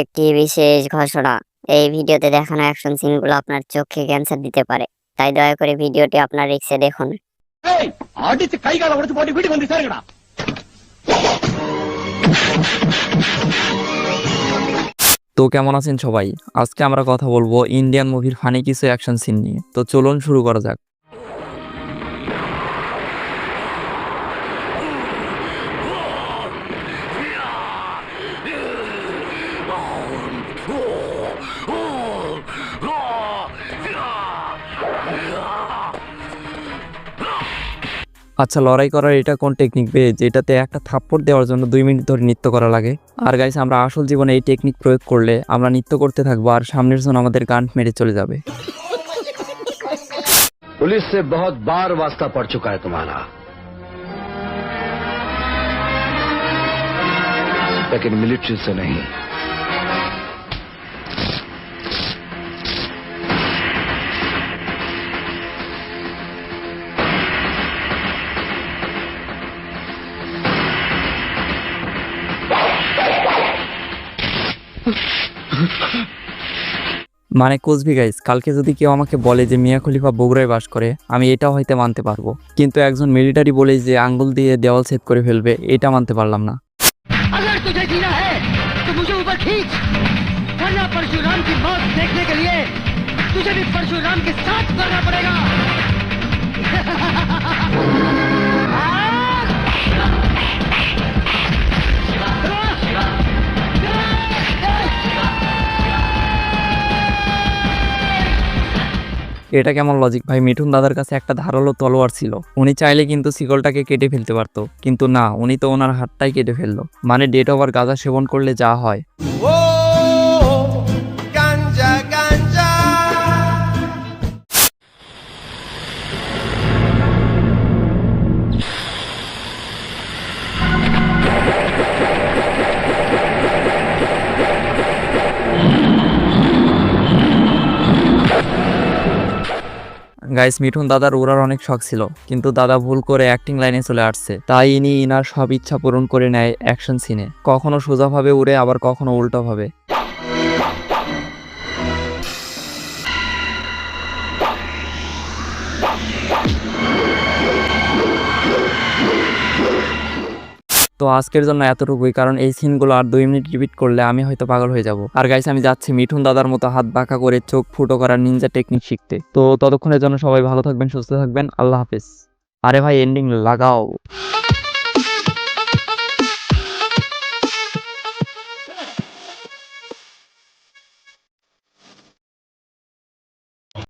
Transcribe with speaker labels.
Speaker 1: একটি বিশেষ ঘোষণা। এই ভিডিওতে দেখানো অ্যাকশন সিনগুলো আপনার চোখে ক্যান্সার দিতে পারে। তাই দয়া করে ভিডিওটি আপনার রিক্সে দেখুন।
Speaker 2: তো কেমন আছেন সবাই? আজকে আমরা কথা বলব ইন্ডিয়ান মুভির ফানি কিছু অ্যাকশন সিন নিয়ে। তো চলুন শুরু করা যাক। আচ্ছা লড়াই করার এটা কোন টেকনিক বে যেটাতে একটা থাপ্পড় দেওয়ার জন্য দুই মিনিট ধরে নৃত্য করা লাগে আর গাইস আমরা আসল জীবনে এই টেকনিক প্রয়োগ করলে আমরা নৃত্য করতে থাকবো আর সামনের জন আমাদের গান মেরে চলে যাবে
Speaker 3: पुलिस से बहुत बार वास्ता पड़ चुका है तुम्हारा लेकिन मिलिट्री से नहीं
Speaker 2: মানে কোচবি গাইস কালকে যদি কেউ আমাকে বলে যে মিয়া খলিফা বগুড়ায় বাস করে আমি এটাও হয়তো মানতে পারবো কিন্তু একজন মিলিটারি বলে যে আঙ্গুল দিয়ে দেওয়াল সেট করে ফেলবে এটা মানতে পারলাম না
Speaker 4: अगर तुझे जीना है तो मुझे ऊपर खींच वरना परशुराम की मौत देखने के लिए तुझे भी परशुराम के साथ करना पड़ेगा
Speaker 2: এটা কেমন লজিক ভাই, মিঠুন দাদার কাছে একটা ধারালো তলোয়ার ছিল। উনি চাইলে কিন্তু শিকলটাকে কেটে ফেলতে পারতো। কিন্তু না, উনি তো ওনার হাতটাই কেটে ফেলল। মানে ডেট ওভার গাঁজা সেবন করলে যা হয়। গাইস মিঠুন দাদার উড়ার অনেক শখ ছিল, কিন্তু দাদা ভুল করে অ্যাক্টিং লাইনে চলে আসছে। তাই ইনি ইনার সব ইচ্ছা পূরণ করে নেয় অ্যাকশন সিনে কখনো সোজাভাবে উড়ে, আবার কখনো উল্টোভাবে। তো আজকের জন্য এতটুকুই, কারণ এই সিনগুলো আর দুই মিনিট রিপিট করলে আমি হয়তো পাগল হয়ে যাব। আর গাইস আমি যাচ্ছি মিঠুন দাদার মতো হাত বাঁকা করে চোখ ফুটো করার নিনজা টেকনিক শিখতে। তো ততক্ষণের জন্য সবাই ভালো থাকবেন, সুস্থ থাকবেন, আল্লাহ হাফিজ। আরে ভাই এন্ডিং লাগাও।